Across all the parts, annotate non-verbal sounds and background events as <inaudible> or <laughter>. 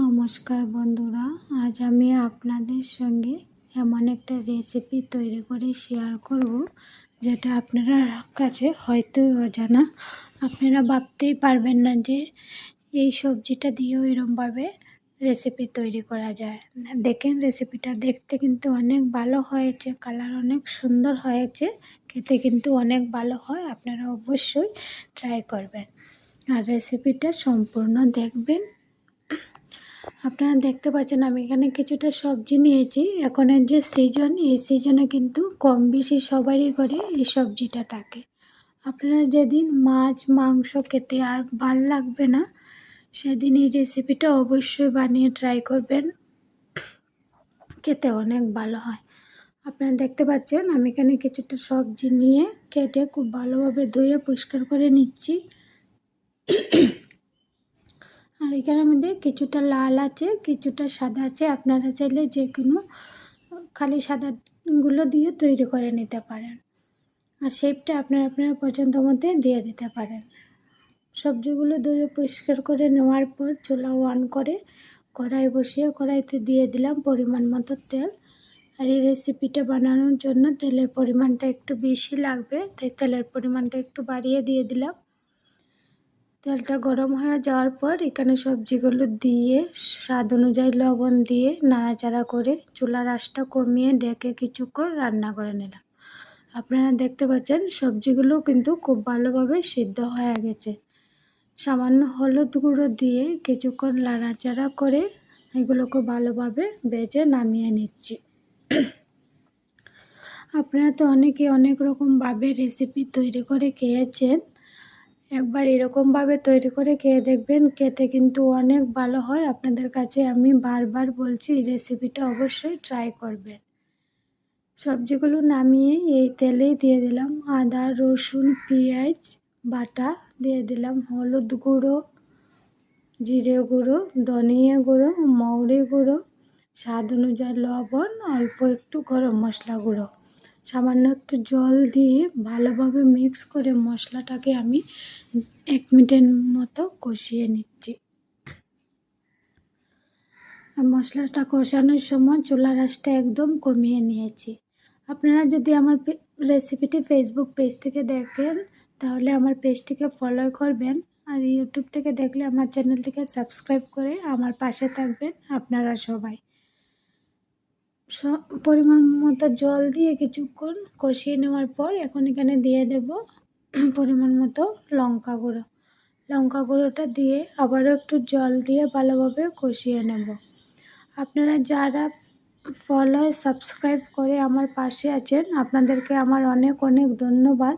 নমস্কার বন্ধুরা, আজ আমি আপনাদের সঙ্গে এমন একটা রেসিপি তৈরি করে শেয়ার করব, যেটা আপনারা কাছে হয়তো অজানা। আপনারা ভাবতেই পারবেন না যে এই সবজিটা দিয়েও এরমভাবে রেসিপি তৈরি করা যায়। দেখেন রেসিপিটা দেখতে কিন্তু অনেক ভালো হয়েছে কালার অনেক সুন্দর হয়েছে, খেতে কিন্তু অনেক ভালো হয়, আপনারা অবশ্যই ট্রাই করবেন। আর রেসিপিটা সম্পূর্ণ দেখবেন। আপনারা দেখতে পাচ্ছেন, আমি এখানে কিছুটা সবজি নিয়েছি। এখনের যে সিজন এই সিজনে কিন্তু কম বেশি সবারই ঘরে এই সবজিটা থাকে। আপনারা যেদিন মাছ, মাংস খেতে আর ভালো লাগবে না, সেদিন এই রেসিপিটা অবশ্যই বানিয়ে ট্রাই করবেন। খেতে অনেক ভালো হয়। আপনারা দেখতে পাচ্ছেন, আমি এখানে কিছুটা সবজি নিয়ে কেটে খুব ভালোভাবে ধুয়ে পরিষ্কার করে নিচ্ছি। এখানের মধ্যে কিছুটা লাল আছে, কিছুটা সাদা আছে। আপনারা চাইলে যে কোনো খালি সাদাগুলো দিয়ে তৈরি করে নিতে পারেন। আর শেপটা আপনার আপনার পছন্দ মধ্যে দিয়ে দিতে পারেন। সবজিগুলো ধুয়ে পরিষ্কার করে নেওয়ার পর চুলা অন করে কড়াই বসিয়ে কড়াইতে দিয়ে দিলাম পরিমাণ মতো তেল। আর এই রেসিপিটা বানানোর জন্য তেলের পরিমাণটা একটু বেশি লাগবে, তাই তেলের পরিমাণটা একটু বাড়িয়ে দিয়ে দিলাম। তেলটা গরম হয়ে যাওয়ার পর এখানে সবজিগুলো দিয়ে, স্বাদ অনুযায়ী লবণ দিয়ে নাড়াচাড়া করে চুলার আঁচটা কমিয়ে ডেকে কিছুক্ষণ রান্না করে নিলাম। আপনারা দেখতে পাচ্ছেন সবজিগুলো কিন্তু খুব ভালোভাবে সিদ্ধ হয়ে গেছে। সামান্য হলুদ গুঁড়ো দিয়ে কিছুক্ষণ নাড়াচাড়া করে এগুলোকে ভালোভাবে বেজে নামিয়ে নিচ্ছি। আপনারা তো অনেকে অনেক রকমভাবে রেসিপি তৈরি করে খেয়েছেন। একবার এরকমভাবে তৈরি করে খেয়ে দেখবেন, খেতে কিন্তু অনেক ভালো হয়। আপনাদের কাছে আমি বারবার বলছি রেসিপিটা অবশ্যই ট্রাই করবেন। সবজিগুলো নামিয়ে এই তেলেই দিয়ে দিলাম। আদা, রসুন, পেঁয়াজ, বাটা দিয়ে দিলাম। হলুদ গুঁড়ো, জিরে গুঁড়ো, ধনিয়া গুঁড়ো, মৌরি গুঁড়ো, স্বাদ অনুযায়ী লবণ, অল্প একটু গরম মশলা গুঁড়ো। সামান্য একটু জল দিয়ে ভালোভাবে মিক্স করে মশলাটাকে আমি এক মিনিটের মতো কষিয়ে নিচ্ছি। মশলাটা কষানোর সময় চুলার আঁচটা একদম কমিয়ে নিয়েছি। আপনারা যদি আমার রেসিপিটি ফেসবুক পেজ থেকে দেখেন, তাহলে আমার পেজটিকে ফলো করবেন। আর ইউটিউব থেকে দেখলে আমার চ্যানেলটিকে সাবস্ক্রাইব করে আমার পাশে থাকবেন আপনারা সবাই। পরিমাণ মতো জল দিয়ে কিছুক্ষণ কষিয়ে নেওয়ার পর এখন এখানে দিয়ে দেব <clears throat> পরিমাণ মতো লঙ্কা গুঁড়ো। লঙ্কা গুঁড়োটা দিয়ে আবারও একটু জল দিয়ে ভালোভাবে কষিয়ে নেব। আপনারা যারা ফলো সাবস্ক্রাইব করে আমার পাশে আছেন, আপনাদেরকে আমার অনেক অনেক ধন্যবাদ।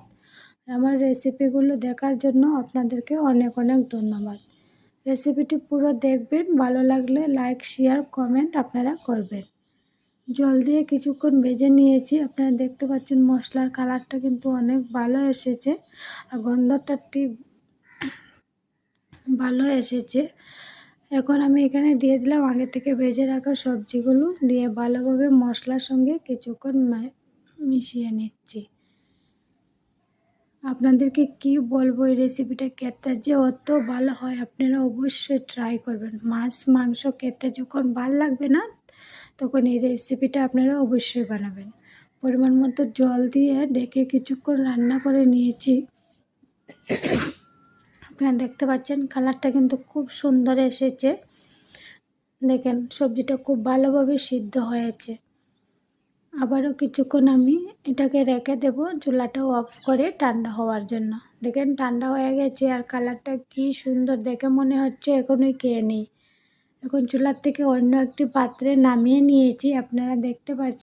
আমার রেসিপিগুলো দেখার জন্য আপনাদেরকে অনেক অনেক ধন্যবাদ। রেসিপিটি পুরো দেখবেন, ভালো লাগলে লাইক শেয়ার কমেন্ট আপনারা করবেন। জল দিয়ে কিছুক্ষণ ভেজে নিয়েছি। আপনারা দেখতে পাচ্ছেন মশলার কালারটা কিন্তু অনেক ভালো এসেছে আর গন্ধটা ঠিক ভালো এসেছে। এখন আমি এখানে দিয়ে দিলাম আগে থেকে ভেজে রাখা সবজিগুলো দিয়ে ভালোভাবে মশলার সঙ্গে কিছুক্ষণ মিশিয়ে নিচ্ছি। আপনাদেরকে কি বলব, এই রেসিপিটা খেতে যে অত ভালো হয়, আপনারা অবশ্যই ট্রাই করবেন। মাছ, মাংস খেতে যখন ভালো লাগবে না তখন এই রেসিপিটা আপনারা অবশ্যই বানাবেন। পরিমাণ মতো জল দিয়ে ডেকে কিছুক্ষণ রান্না করে নিয়েছি। আপনারা দেখতে পাচ্ছেন কালারটা কিন্তু খুব সুন্দর এসেছে। দেখেন, সবজিটা খুব ভালোভাবে সিদ্ধ হয়েছে। আবারও কিছুক্ষণ আমি এটাকে রেখে দেব চুলাটা অফ করে ঠান্ডা হওয়ার জন্য। দেখেন, ঠান্ডা হয়ে গেছে আর কালারটা কি সুন্দর দেখে মনে হচ্ছে এখনই খেয়ে নিই। এখন চুলার থেকে অন্য একটি পাত্রে নামিয়ে নিয়েছি আপনারা দেখতে পাচ্ছেন।